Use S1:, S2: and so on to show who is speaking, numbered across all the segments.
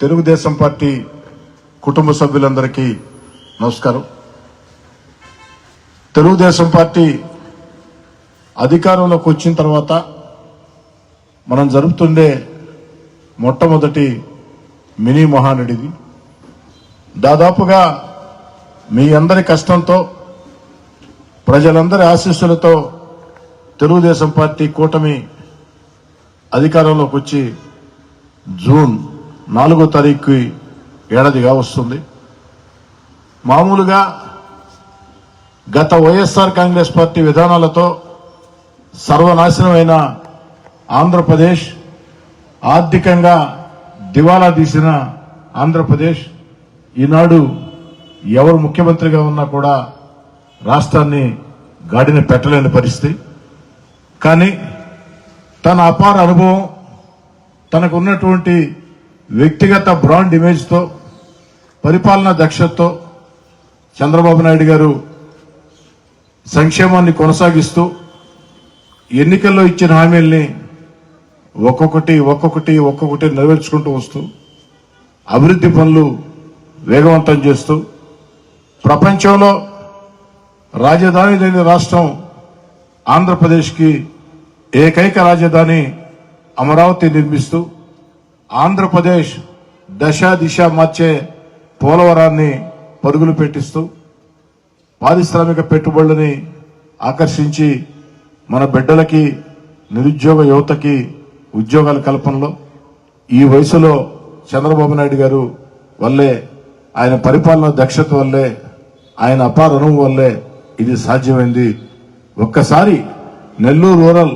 S1: Telugu Desam party కుటుంబ సభ్యులందరికీ నమస్కారం. తెలుగుదేశం పార్టీ అధికారంలోకి వచ్చిన తర్వాత మనం జరుపుతుండే మొట్టమొదటి మినీ మహానడిది. దాదాపుగా మీ అందరి కష్టంతో ప్రజలందరి ఆశీస్సులతో తెలుగుదేశం పార్టీ కూటమి అధికారంలోకి వచ్చి జూన్ నాలుగో తారీఖు ఏడాదిగా వస్తుంది. మామూలుగా గత వైఎస్ఆర్ కాంగ్రెస్ పార్టీ విధానాలతో సర్వనాశనమైన ఆంధ్రప్రదేశ్ ఆర్థికంగా దివాలా తీసిన ఆంధ్రప్రదేశ్ ఈనాడు ఎవరు ముఖ్యమంత్రిగా ఉన్నా కూడా రాష్ట్రాన్ని గాడిన పెట్టలేని పరిస్థితి. కానీ తన అపార అనుభవం తనకు ఉన్నటువంటి వ్యక్తిగత బ్రాండ్ ఇమేజ్తో పరిపాలనా దక్షతతో చంద్రబాబు నాయుడు గారు సంక్షేమాన్ని కొనసాగిస్తూ ఎన్నికల్లో ఇచ్చిన హామీల్ని ఒక్కొక్కటి ఒక్కొక్కటి ఒక్కొక్కటి నెరవేర్చుకుంటూ వస్తూ అభివృద్ధి పనులు వేగవంతం చేస్తూ ప్రపంచంలో రాజధాని లేని రాష్ట్రం ఆంధ్రప్రదేశ్కి ఏకైక రాజధాని అమరావతి నిర్మిస్తూ ఆంధ్రప్రదేశ్ దశ దిశ మార్చే పోలవరాన్ని పరుగులు పెట్టిస్తూ పారిశ్రామిక పెట్టుబడులని ఆకర్షించి మన బిడ్డలకి నిరుద్యోగ యువతకి ఉద్యోగాల కల్పనలో ఈ వయసులో చంద్రబాబు నాయుడు గారు వల్లే ఆయన పరిపాలన దక్షత వల్లే ఆయన అపార అనుభవం వల్లే ఇది సాధ్యమైంది. ఒక్కసారి నెల్లూరు రూరల్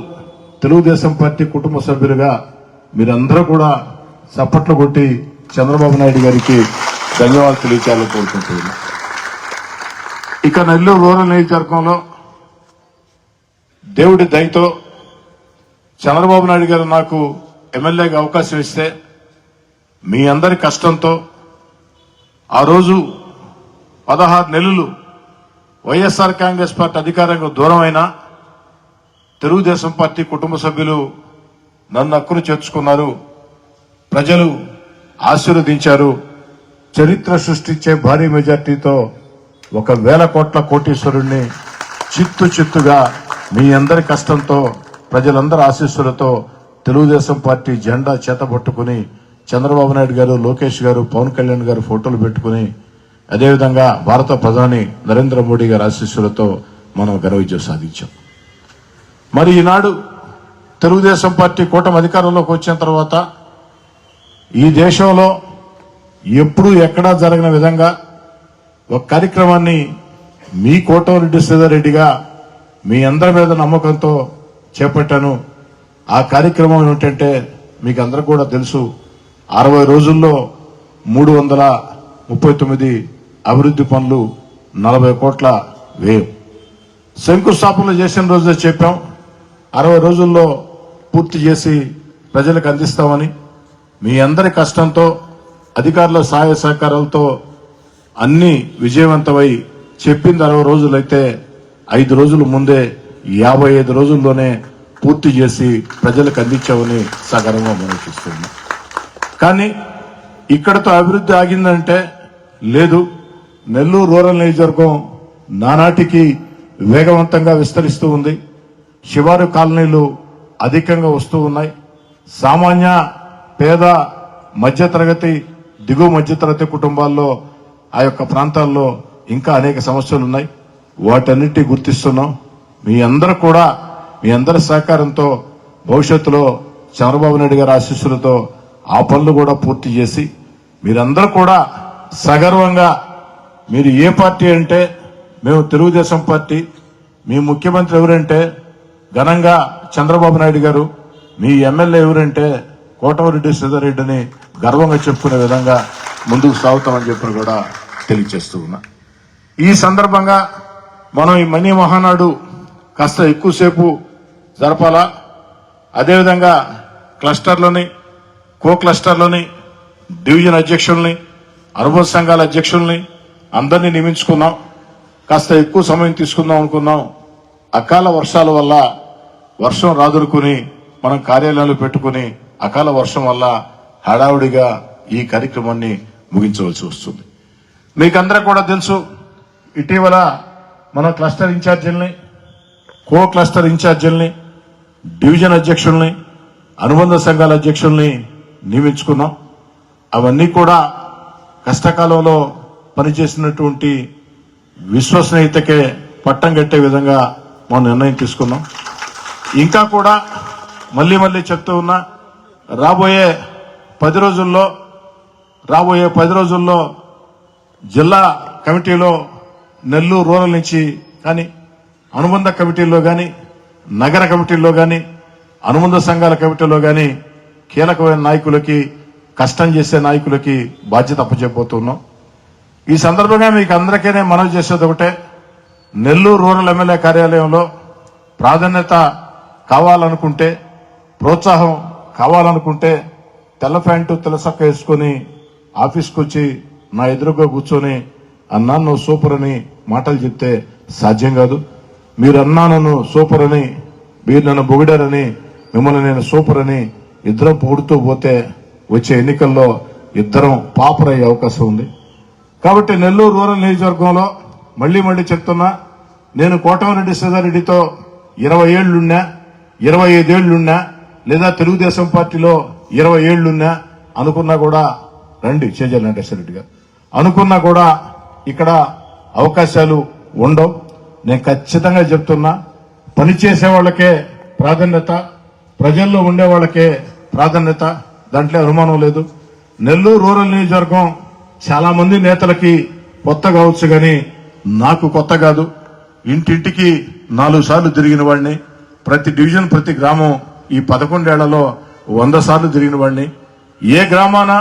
S1: తెలుగుదేశం పార్టీ కుటుంబ సభ్యులుగా మీరందరూ కూడా చప్పట్లు కొట్టి చంద్రబాబు నాయుడు గారికి ధన్యవాదాలు తెలియచేయాలని కోరుకుంటున్నాను. ఇక నెల్లూరు రూరల్ నియోజకవర్గంలో దేవుడి దయతో చంద్రబాబు నాయుడు గారు నాకు ఎమ్మెల్యేగా అవకాశం ఇస్తే మీ అందరి కష్టంతో ఆ రోజు పదహారు నెలలు వైఎస్ఆర్ కాంగ్రెస్ పార్టీ అధికారంగా దూరమైన తెలుగుదేశం పార్టీ కుటుంబ సభ్యులు నన్ను హక్కును చేర్చుకున్నారు. ప్రజలు ఆశీర్వదించారు. చరిత్ర సృష్టించే భారీ మెజార్టీతో ఒక వేల కోట్ల కోటీశ్వరుణ్ణి చిత్తు చిత్తుగా మీ అందరి కష్టంతో ప్రజలందరి ఆశీస్సులతో తెలుగుదేశం పార్టీ జెండా చేతబట్టుకుని చంద్రబాబు నాయుడు గారు లోకేష్ గారు పవన్ కళ్యాణ్ గారు ఫోటోలు పెట్టుకుని అదేవిధంగా భారత ప్రధాని నరేంద్ర మోడీ గారి ఆశీస్సులతో మనం ఘన విజయం సాధించాం. మరి ఈనాడు తెలుగుదేశం పార్టీ కూటమి అధికారంలోకి వచ్చిన తర్వాత ఈ దేశంలో ఎప్పుడూ ఎక్కడా జరిగిన విధంగా ఒక కార్యక్రమాన్ని మీ కోటమిరెడ్డి శ్రీధర్రెడ్డిగా మీ అందరి మీద నమ్మకంతో చేపట్టాను. ఆ కార్యక్రమం ఏమిటంటే మీకు అందరికి కూడా తెలుసు. అరవై రోజుల్లో మూడు వందల ముప్పై తొమ్మిది అభివృద్ధి పనులు నలభై కోట్ల వ్యయం. శంకుస్థాపనలు చేసిన రోజే చెప్పాం. అరవై రోజుల్లో పూర్తి చేసి ప్రజలకు అందిస్తామని మీ అందరి కష్టంతో అధికారుల సహాయ సహకారాలతో అన్ని విజయవంతమై చెప్పింది అరవై రోజులైతే ఐదు రోజుల ముందే యాభై ఐదు రోజుల్లోనే పూర్తి చేసి ప్రజలకు అందించామని సగర్వంగా మనకిస్తున్నాం కానీ ఇక్కడతో అభివృద్ధి ఆగిందంటే లేదు. నెల్లూరు రూరల్ నియోజకవర్గం నానాటికి వేగవంతంగా విస్తరిస్తూ ఉంది. శివారు కాలనీలు అధికంగా వస్తూ ఉన్నాయి. సామాన్య పేద మధ్యతరగతి దిగువ మధ్యతరగతి కుటుంబాల్లో ఆ యొక్క ప్రాంతాల్లో ఇంకా అనేక సమస్యలు ఉన్నాయి. వాటన్నిటి గుర్తిస్తున్నాం. మీ అందరూ కూడా మీ అందరి సహకారంతో భవిష్యత్తులో చంద్రబాబు నాయుడు గారి ఆశీస్సులతో ఆ పనులు కూడా పూర్తి చేసి మీరందరూ కూడా సగర్వంగా మీరు ఏ పార్టీ అంటే మేము తెలుగుదేశం పార్టీ మీ ముఖ్యమంత్రి ఎవరంటే ఘనంగా చంద్రబాబు నాయుడు గారు మీ ఎమ్మెల్యే ఎవరంటే కోటమిరెడ్డి శ్రీధర్రెడ్డిని గర్వంగా చెప్పుకునే విధంగా ముందుకు సాగుతామని చెప్పి కూడా తెలియజేస్తూ ఉన్నా. ఈ సందర్భంగా మనం ఈ మనీ మహానాడు కాస్త ఎక్కువసేపు జరపాలా? అదేవిధంగా క్లస్టర్లని కో క్లస్టర్లని డివిజన్ అధ్యక్షుల్ని అనుభవ సంఘాల అధ్యక్షుల్ని అందరినీ నియమించుకున్నాం. కాస్త ఎక్కువ సమయం తీసుకుందాం అనుకున్నాం. అకాల వర్షాల వల్ల వర్షం రాదురుకుని మనం కార్యాలయాలు పెట్టుకుని అకాల వర్షం వల్ల హడావుడిగా ఈ కార్యక్రమాన్ని ముగించవలసి వస్తుంది. మీకందరూ కూడా తెలుసు ఇటీవల మన క్లస్టర్ ఇన్ఛార్జీల్ని కో క్లస్టర్ ఇన్ఛార్జీల్ని డివిజన్ అధ్యక్షుల్ని అనుబంధ సంఘాల అధ్యక్షుల్ని నియమించుకున్నాం. అవన్నీ కూడా కష్టకాలంలో పనిచేసినటువంటి విశ్వసనీయతకే పట్టం కట్టే విధంగా మనం నిర్ణయం తీసుకున్నాం. ఇంకా కూడా మళ్ళీ మళ్ళీ చెప్తూ ఉన్నా రాబోయే పది రోజుల్లో రాబోయే పది రోజుల్లో జిల్లా కమిటీలో నెల్లూరు రూరల్ నుంచి కానీ అనుబంధ కమిటీల్లో కానీ నగర కమిటీల్లో కానీ అనుబంధ సంఘాల కమిటీలో కానీ కీలకమైన నాయకులకి కష్టం చేసే నాయకులకి బాధ్యత అప్పచెప్పబోతున్నాం. ఈ సందర్భంగా మీకు అందరికీ నేను మనవి చేసేది ఒకటే నెల్లూరు రూరల్ ఎమ్మెల్యే కార్యాలయంలో ప్రాధాన్యత కావాలనుకుంటే ప్రోత్సాహం కావాలనుకుంటే తెల్ల ప్యాంటు తెల్ల సక్క వేసుకొని ఆఫీస్కి వచ్చి నా ఎదురుగా కూర్చొని అన్నా నువ్వు సూపర్ అని మాటలు చెప్తే సాధ్యం కాదు. మీరు అన్నా నన్ను సూపర్ అని మీరు నన్ను పొగిడారని మిమ్మల్ని నేను సూపర్ అని ఇద్దరం పొగుడుతూ పోతే వచ్చే ఎన్నికల్లో ఇద్దరం పాపర్ అయ్యే అవకాశం ఉంది. కాబట్టి నెల్లూరు రూరల్ నియోజకవర్గంలో మళ్ళీ మళ్ళీ చెప్తున్నా నేను కోటమిరెడ్డి సీతారెడ్డితో ఇరవై ఏళ్ళున్నా ఇరవై ఐదేళ్ళున్నా లేదా తెలుగుదేశం పార్టీలో ఇరవై ఏళ్ళున్నా అనుకున్నా కూడా రండి చేజల్ వెంకటేశ్వర గారు. అనుకున్నా కూడా ఇక్కడ అవకాశాలు ఉండవు. నేను ఖచ్చితంగా చెప్తున్నా పనిచేసే వాళ్ళకే ప్రాధాన్యత ప్రజల్లో ఉండే వాళ్ళకే ప్రాధాన్యత దాంట్లో అనుమానం లేదు. నెల్లూరు రూరల్ నియోజకవర్గం చాలా మంది నేతలకి కొత్త కావచ్చు కానీ నాకు కొత్త కాదు. ఇంటింటికి నాలుగు సార్లు తిరిగిన వాడిని ప్రతి డివిజన్ ప్రతి గ్రామం ఈ పదకొండేళ్ళలో వంద సార్లు తిరిగిన వాడిని. ఏ గ్రామాన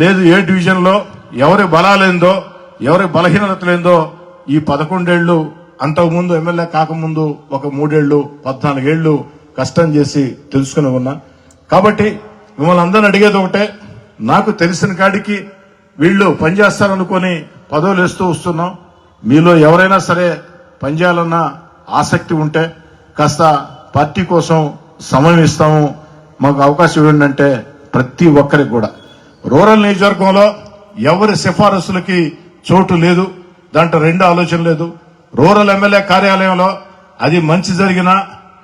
S1: లేదు ఏ డివిజన్లో ఎవరి బలాలేందో ఎవరి బలహీనత లేదో ఈ పదకొండేళ్ళు అంతకుముందు ఎమ్మెల్యే కాకముందు ఒక మూడేళ్ళు పద్నాలుగేళ్ళు కష్టం చేసి తెలుసుకుని ఉన్నా. కాబట్టి మిమ్మల్ని అందరిని అడిగేది ఒకటే నాకు తెలిసిన కాడికి వీళ్ళు పనిచేస్తారనుకొని పదవులు వేస్తూ వస్తున్నాం. మీలో ఎవరైనా సరే పనిచేయాలన్న ఆసక్తి ఉంటే కాస్త పార్టీ కోసం సమయం ఇస్తాము. మాకు అవకాశం ఇవ్వండి అంటే ప్రతి ఒక్కరికి కూడా. రూరల్ నియోజకవర్గంలో ఎవరి సిఫారసులకి చోటు లేదు. దాంట్లో రెండు ఆలోచన లేదు. రూరల్ ఎమ్మెల్యే కార్యాలయంలో అది మంచి జరిగినా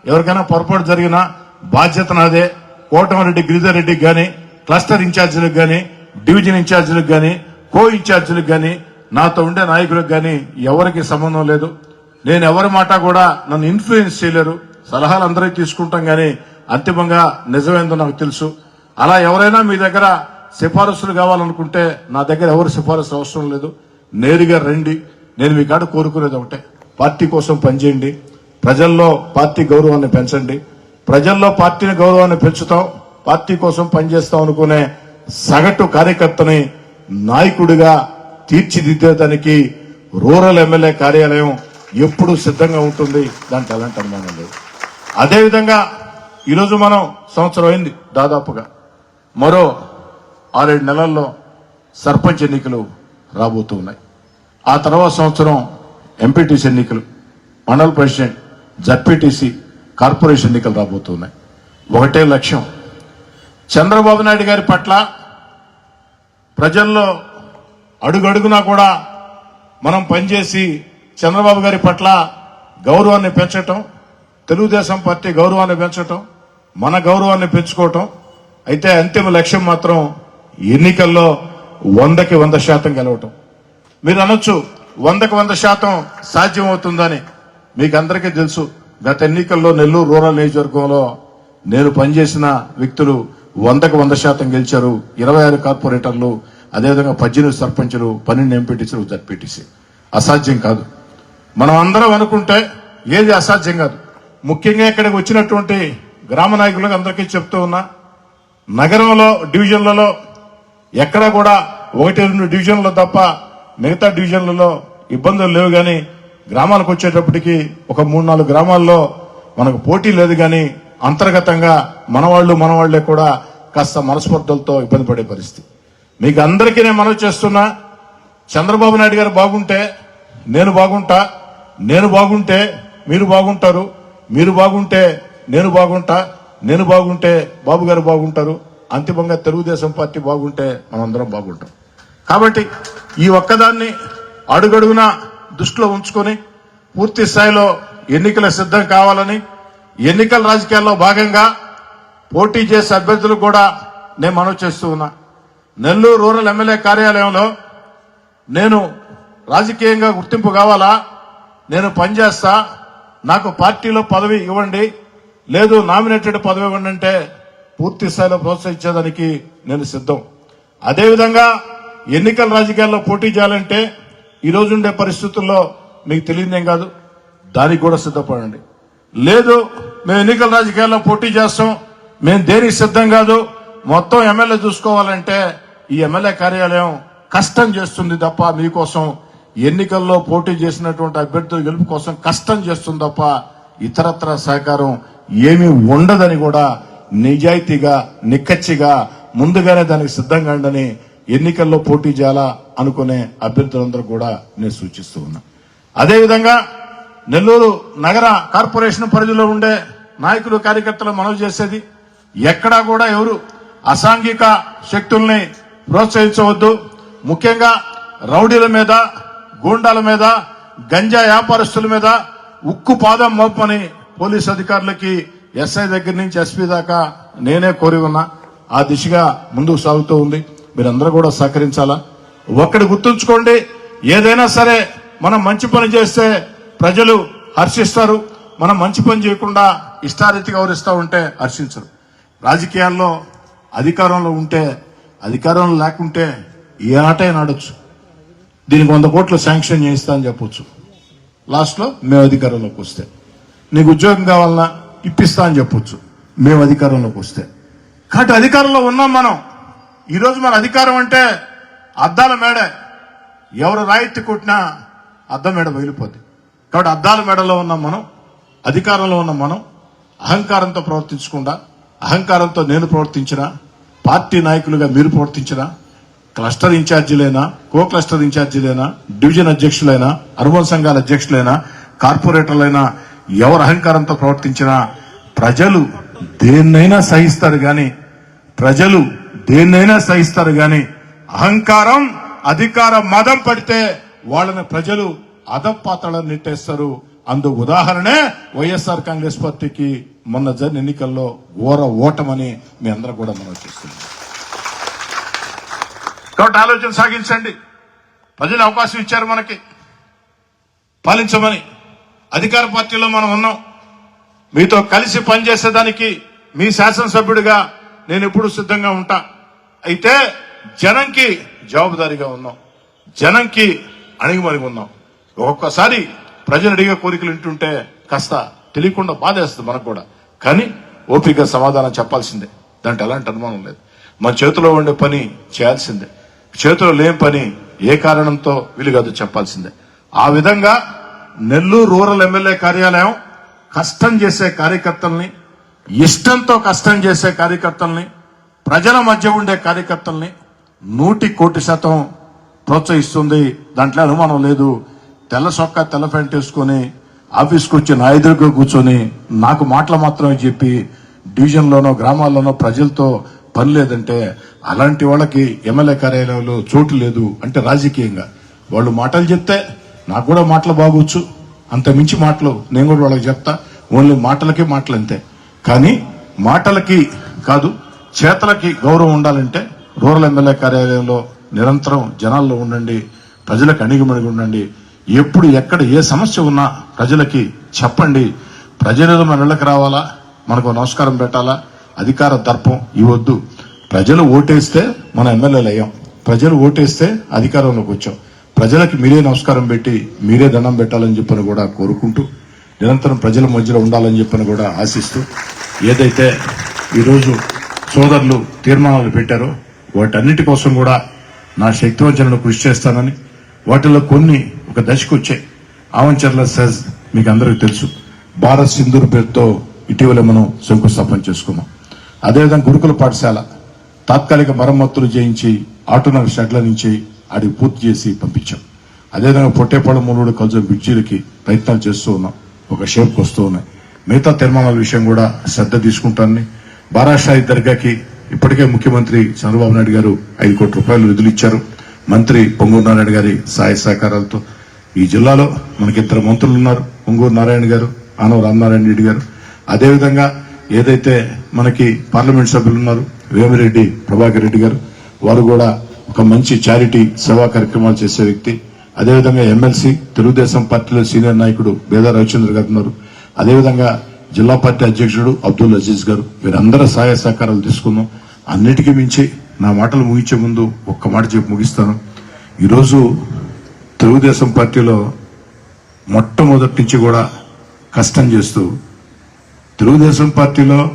S1: ఎవరికైనా పొరపాటు జరిగినా బాధ్యత నాదే. కోటమిరెడ్డి గిరిధర్ రెడ్డికి కానీ క్లస్టర్ ఇన్ఛార్జీలకు కానీ డివిజన్ ఇన్ఛార్జీలకు కానీ కో ఇన్ఛార్జీలకు కానీ నాతో ఉండే నాయకులకు కానీ ఎవరికి సంబంధం లేదు. నేను ఎవరి మాట కూడా నన్ను ఇన్ఫ్లుయెన్స్ చేయలేరు. సలహాలు అందరికీ తీసుకుంటాం కానీ అంతిమంగా నిజమేందో నాకు తెలుసు. అలా ఎవరైనా మీ దగ్గర సిఫారసులు కావాలనుకుంటే నా దగ్గర ఎవరు సిఫారసు అవసరం లేదు. నేరుగా రండి. నేను మీ కాడ కోరుకునేది ఒకటే. పార్టీ కోసం పనిచేయండి. ప్రజల్లో పార్టీ గౌరవాన్ని పెంచండి. ప్రజల్లో పార్టీని గౌరవాన్ని పెంచుతాం. పార్టీ కోసం పనిచేస్తాం అనుకునే సగటు కార్యకర్తని నాయకుడిగా తీర్చిదిద్దేదానికి రూరల్ ఎమ్మెల్యే కార్యాలయం ఎప్పుడు సిద్ధంగా ఉంటుంది. దాంట్లో ఎలాంటి అనుమానం లేదు. అదేవిధంగా ఈరోజు మనం సంవత్సరం అయింది దాదాపుగా. మరో ఆరేడు నెలల్లో సర్పంచ్ ఎన్నికలు రాబోతూ ఉన్నాయి. ఆ తర్వాత సంవత్సరం ఎంపీటీసీ ఎన్నికలు మండల ప్రెసిడెంట్ జడ్పీటీసీ కార్పొరేషన్ ఎన్నికలు రాబోతున్నాయి ఒకటే లక్ష్యం. చంద్రబాబు నాయుడు గారి పట్ల ప్రజల్లో అడుగడుగునా కూడా మనం పనిచేసి చంద్రబాబు గారి పట్ల గౌరవాన్ని పెంచటం తెలుగుదేశం పార్టీ గౌరవాన్ని పెంచటం మన గౌరవాన్ని పెంచుకోవటం అయితే అంతిమ లక్ష్యం మాత్రం ఎన్నికల్లో వందకి వంద శాతం గెలవటం. మీరు అనొచ్చు వందకి వంద శాతం సాధ్యమవుతుందని మీకు అందరికీ తెలుసు. గత ఎన్నికల్లో నెల్లూరు రూరల్ నియోజకవర్గంలో నేను పనిచేసిన వ్యక్తులు వందకు వంద శాతం గెలిచారు. ఇరవై ఆరు కార్పొరేటర్లు అదేవిధంగా పద్దెనిమిది సర్పంచులు పన్నెండు ఎంపీటీసీలు జడ్పీటీసీ. అసాధ్యం కాదు. మనం అందరం అనుకుంటే ఏది అసాధ్యం కాదు. ముఖ్యంగా ఇక్కడికి వచ్చినటువంటి గ్రామ నాయకులకు అందరికీ చెప్తూ ఉన్నా నగరంలో డివిజన్లలో ఎక్కడా కూడా ఒకటి రెండు డివిజన్లు తప్ప మిగతా డివిజన్లలో ఇబ్బందులు లేవు కానీ గ్రామాలకు వచ్చేటప్పటికి ఒక మూడు నాలుగు గ్రామాల్లో మనకు పోటీ లేదు కానీ అంతర్గతంగా మనవాళ్ళు మనవాళ్ళే కూడా కాస్త మనస్పర్ధలతో ఇబ్బంది పడే పరిస్థితి. మీకు అందరికీ నేను మనవి చేస్తున్నా చంద్రబాబు నాయుడు గారు బాగుంటే నేను బాగుంటా నేను బాగుంటే మీరు బాగుంటారు. మీరు బాగుంటే నేను బాగుంటా నేను బాగుంటే బాబు గారు బాగుంటారు అంతిమంగా తెలుగుదేశం పార్టీ బాగుంటే మనందరం బాగుంటాం. కాబట్టి ఈ ఒక్కదాన్ని అడుగడుగునా దృష్టిలో ఉంచుకొని పూర్తి స్థాయిలో ఎన్నికల సిద్ధం కావాలని ఎన్నికల రాజకీయాల్లో భాగంగా పోటీ చేసే అభ్యర్థులు కూడా నేను మనవి చేస్తూ ఉన్నా. నెల్లూరు రూరల్ ఎమ్మెల్యే కార్యాలయంలో నేను రాజకీయంగా గుర్తింపు కావాలా నేను పనిచేస్తా నాకు పార్టీలో పదవి ఇవ్వండి. లేదు నామినేటెడ్ పదవి ఇవ్వండి అంటే పూర్తి స్థాయిలో ప్రోత్సహించేదానికి నేను సిద్ధం. అదేవిధంగా ఎన్నికల రాజకీయాల్లో పోటీ చేయాలంటే ఈ రోజుండే పరిస్థితుల్లో మీకు తెలియదేం కాదు దానికి కూడా సిద్ధపడండి. లేదు మేము ఎన్నికల రాజకీయాల్లో పోటీ చేస్తాం మేము దేనికి సిద్ధం కాదు మొత్తం ఎమ్మెల్యే చూసుకోవాలంటే ఈ ఎమ్మెల్యే కార్యాలయం కష్టం చేస్తుంది తప్ప మీకోసం ఎన్నికల్లో పోటీ చేసినటువంటి అభ్యర్థుల గెలుపు కోసం కష్టం చేస్తుంది తప్ప ఇతరత్ర సహకారం ఏమీ ఉండదని కూడా నిజాయితీగా నిక్కచ్చిగా ముందుగానే దానికి సిద్ధంగా ఉండని ఎన్నికల్లో పోటీ చేయాలా అనుకునే అభ్యర్థులందరూ కూడా నేను సూచిస్తూ ఉన్నా. అదేవిధంగా నెల్లూరు నగర కార్పొరేషన్ పరిధిలో ఉండే నాయకులు కార్యకర్తలు మనవి చేసేది ఎక్కడా కూడా ఎవరు అసాంఘిక శక్తుల్ని ప్రోత్సహించవద్దు. ముఖ్యంగా రౌడీల మీద గూండాల మీద గంజా వ్యాపారస్తుల మీద ఉక్కు పాదం మోపని పోలీస్ అధికారులకి ఎస్ఐ దగ్గర నుంచి ఎస్పీ దాకా నేనే కోరి ఉన్నా. ఆ దిశగా ముందుకు సాగుతూ ఉంది. మీరందరూ కూడా సహకరించాలా? ఒక్కడి గుర్తుంచుకోండి ఏదైనా సరే మనం మంచి పని చేస్తే ప్రజలు హర్షిస్తారు. మనం మంచి పని చేయకుండా ఇష్టారీతిగా వ్యవహరిస్తూ ఉంటే హర్షించరు. రాజకీయాల్లో అధికారంలో ఉంటే అధికారంలో లేకుంటే ఏ ఆటైనా ఆడొచ్చు దీనికి వంద కోట్లు శాంక్షన్ చేయిస్తా అని చెప్పొచ్చు. లాస్ట్లో మేము అధికారంలోకి వస్తే. నీకు ఉద్యోగం కావాలన్నా ఇప్పిస్తా అని చెప్పొచ్చు. మేము అధికారంలోకి వస్తే. కాబట్టి అధికారంలో ఉన్నాం మనం. ఈరోజు మన అధికారం అంటే అద్దాల మేడే. ఎవరు రాయితీ కొట్టినా అద్దం మేడ బయలుపోద్ది కాబట్టి అద్దాల మేడలో ఉన్నాం మనం. అధికారంలో ఉన్నాం మనం. అహంకారంతో ప్రవర్తించకుండా అహంకారంతో నేను ప్రవర్తించిన పార్టీ నాయకులుగా మీరు ప్రవర్తించినా క్లస్టర్ ఇన్ఛార్జీలైనా కో క్లస్టర్ ఇన్ఛార్జీలైనా డివిజన్ అధ్యక్షులైనా అర్బన్ సంఘాల అధ్యక్షులైనా కార్పొరేటర్లైనా ఎవరు అహంకారంతో ప్రవర్తించినా ప్రజలు దేన్నైనా సహిస్తారు గాని ప్రజలు దేన్నైనా సహిస్తారు గాని అహంకారం అధికార మదం పడితే వాళ్ళని ప్రజలు అధపాతాళం నెట్టేస్తారు. అందుకు ఉదాహరణే వైఎస్ఆర్ కాంగ్రెస్ పార్టీకి మొన్న జరిగిన ఎన్నికల్లో ఘోర ఓటమని మీ అందరూ కూడా మనం చూస్తున్నాం. కాబట్టి ఆలోచన సాగించండి. ప్రజలు అవకాశం ఇచ్చారు మనకి. పాలించమని అధికార పార్టీలో మనం ఉన్నాం. మీతో కలిసి పనిచేసేదానికి మీ శాసనసభ్యుడిగా నేను ఎప్పుడు సిద్ధంగా ఉంటా. అయితే జనంకి జవాబుదారీగా ఉన్నాం. జనంకి అణిగిమణిగి ఉన్నాం. ఒక్కొక్కసారి ప్రజలు అడిగే కోరికలు వింటుంటే కాస్త తెలియకుండా బాధేస్తుంది మనకు కూడా. కానీ ఓపిక సమాధానం చెప్పాల్సిందే. దాంట్లో ఎలాంటి అనుమానం లేదు. మన చేతిలో ఉండే పని చేయాల్సిందే. చేతిలో లేని పని ఏ కారణంతో వీలు కాదు చెప్పాల్సిందే. ఆ విధంగా నెల్లూరు రూరల్ ఎమ్మెల్యే కార్యాలయం కష్టం చేసే కార్యకర్తల్ని ఇష్టంతో కష్టం చేసే కార్యకర్తల్ని ప్రజల మధ్య ఉండే కార్యకర్తల్ని నూటి కోటి శాతం ప్రోత్సహిస్తుంది. దాంట్లో అనుమానం లేదు. తెల్ల సొక్క తెల్ల ప్యాంట్ వేసుకొని ఆఫీస్కి వచ్చి నా ఎదురుగా కూర్చొని నాకు మాటలు మాత్రమే చెప్పి డివిజన్లోనో గ్రామాల్లోనో ప్రజలతో పని లేదంటే అలాంటి వాళ్ళకి ఎమ్మెల్యే కార్యాలయంలో చోటు లేదు అంటే రాజకీయంగా. వాళ్ళు మాటలు చెప్తే నాకు కూడా మాటలు బాగొచ్చు. అంత మించి మాటలు నేను కూడా వాళ్ళకి చెప్తా. ఓన్లీ మాటలకే మాటలు అంతే. కానీ మాటలకి కాదు చేతలకి గౌరవం ఉండాలంటే రూరల్ ఎమ్మెల్యే కార్యాలయంలో నిరంతరం జనాల్లో ఉండండి ప్రజలకు అణిగిమణిగి ఉండండి. ఎప్పుడు ఎక్కడ ఏ సమస్య ఉన్నా ప్రజలకి చెప్పండి. ప్రజలు మన ఇళ్ళకి రావాలా? మనకు నమస్కారం పెట్టాలా? అధికార దర్పం ఇవ్వద్దు. ప్రజలు ఓటేస్తే మన ఎమ్మెల్యేలు అయ్యాం. ప్రజలు ఓటేస్తే అధికారంలోకి వచ్చాం. ప్రజలకు మీరే నమస్కారం పెట్టి మీరే దండం పెట్టాలని చెప్పని కూడా కోరుకుంటూ నిరంతరం ప్రజల మధ్యలో ఉండాలని చెప్పని కూడా ఆశిస్తూ ఏదైతే ఈరోజు సోదరులు తీర్మానాలు పెట్టారో వాటన్నిటి కోసం కూడా నా శక్తివంచనను కృషి చేస్తానని వాటిలో కొన్ని ఒక దశకు వచ్చాయి. ఆవంచర్ల సెజ్ మీకు అందరికీ తెలుసు. భారత్ సింధూర్ పేరుతో ఇటీవల మనం శంకుస్థాపన చేసుకున్నాం. అదేవిధంగా గురుకుల పాఠశాల తాత్కాలిక మరమ్మతులు చేయించి ఆటోనగర్ షెడ్ల నుంచి అడిగి పూర్తి చేసి పంపించాం. అదేవిధంగా పొట్టేపాడు మూలుడు కల్జం బ్రిడ్జీలకి ప్రయత్నాలు చేస్తూ ఉన్నాం. ఒక షేప్కి వస్తూ ఉన్నాయి. మిగతా తీర్మానాల విషయం కూడా శ్రద్ధ తీసుకుంటానని బారాషాయి దర్గాకి ఇప్పటికే ముఖ్యమంత్రి చంద్రబాబు నాయుడు గారు ఐదు కోట్ల రూపాయలు నిధులు ఇచ్చారు. మంత్రి పొంగూరు నారాయణ గారి సహాయ సహకారాలతో ఈ జిల్లాలో మనకి ఇద్దరు మంత్రులు ఉన్నారు. పొంగూరు నారాయణ గారు ఆనవ రామనారాయణ రెడ్డి గారు. అదేవిధంగా ఏదైతే మనకి పార్లమెంట్ సభ్యులు ఉన్నారు. వేమిరెడ్డి ప్రభాకర్ రెడ్డి గారు. వారు కూడా ఒక మంచి చారిటీ సేవా కార్యక్రమాలు చేసే వ్యక్తి. అదేవిధంగా ఎమ్మెల్సీ తెలుగుదేశం పార్టీలో సీనియర్ నాయకుడు బేదా రవిచంద్ర గారు ఉన్నారు. అదేవిధంగా జిల్లా పార్టీ అధ్యక్షుడు అబ్దుల్ అజీజ్ గారు. వీరందరూ సహాయ సహకారాలు తీసుకుందాం. అన్నిటికీ మించి నా మాటలు ముగించే ముందు ఒక్క మాట చెప్పి ముగిస్తాను. ఈరోజు తెలుగుదేశం పార్టీలో మొట్టమొదటి నుంచి కూడా కష్టం చేస్తూ తెలుగుదేశం పార్టీలో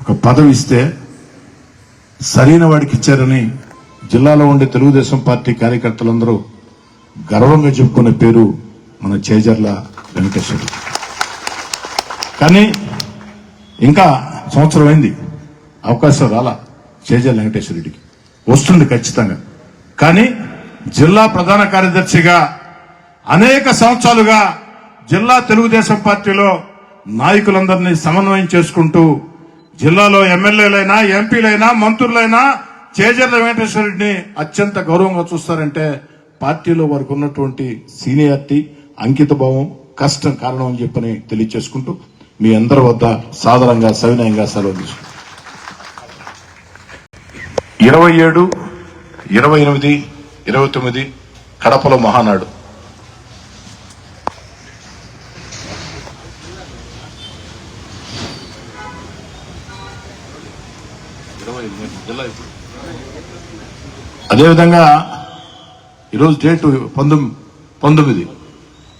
S1: ఒక పదవి ఇస్తే సరైన వాడికి ఇచ్చారని జిల్లాలో ఉండే తెలుగుదేశం పార్టీ కార్యకర్తలందరూ గర్వంగా చెప్పుకునే పేరు మన చేజర్ల వెంకటేశ్వరు. కానీ ఇంకా సంవత్సరం అయింది. అవకాశం రాలా చేజర్ల వెంకటేశ్వర వస్తుంది ఖచ్చితంగా. కానీ జిల్లా ప్రధాన కార్యదర్శిగా అనేక సంవత్సరాలుగా జిల్లా తెలుగుదేశం పార్టీలో నాయకులందరినీ సమన్వయం చేసుకుంటూ జిల్లాలో ఎమ్మెల్యేలైనా ఎంపీలైనా మంత్రులైనా చేజర్ల వెంకటేశ్వర రెడ్డిని అత్యంత గౌరవంగా చూస్తారంటే పార్టీలో వారికి ఉన్నటువంటి సీనియారిటీ అంకిత భావం కష్టం కారణం అని చెప్పని తెలియచేసుకుంటూ మీ అందరి వద్ద సాధారణంగా సవినయంగా సెలవు తీసుకుంటాం ఇరవై ఏడు ఇరవై ఎనిమిది ఇరవై తొమ్మిది కడపలో మహానాడు. అదేవిధంగా ఈరోజు డేటు పంతొమ్మిది పంతొమ్మిది.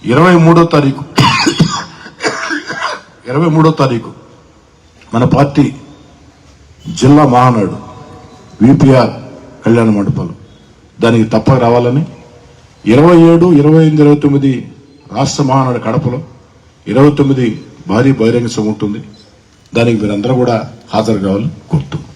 S1: ఇరవై మూడో తారీఖు. ఇరవై మూడో తారీఖు. మన పార్టీ జిల్లా మహానాడు విపిఆర్ కళ్యాణ మండపాలు. దానికి తప్పక రావాలని ఇరవై ఏడు ఇరవై ఎనిమిది ఇరవై తొమ్మిది రాష్ట్ర మహానాడు కడపలో ఇరవై తొమ్మిది భారీ బహిరంగ సభ ఉంటుంది. దానికి మీరందరూ కూడా హాజరు కావాలని కోరుతున్నాను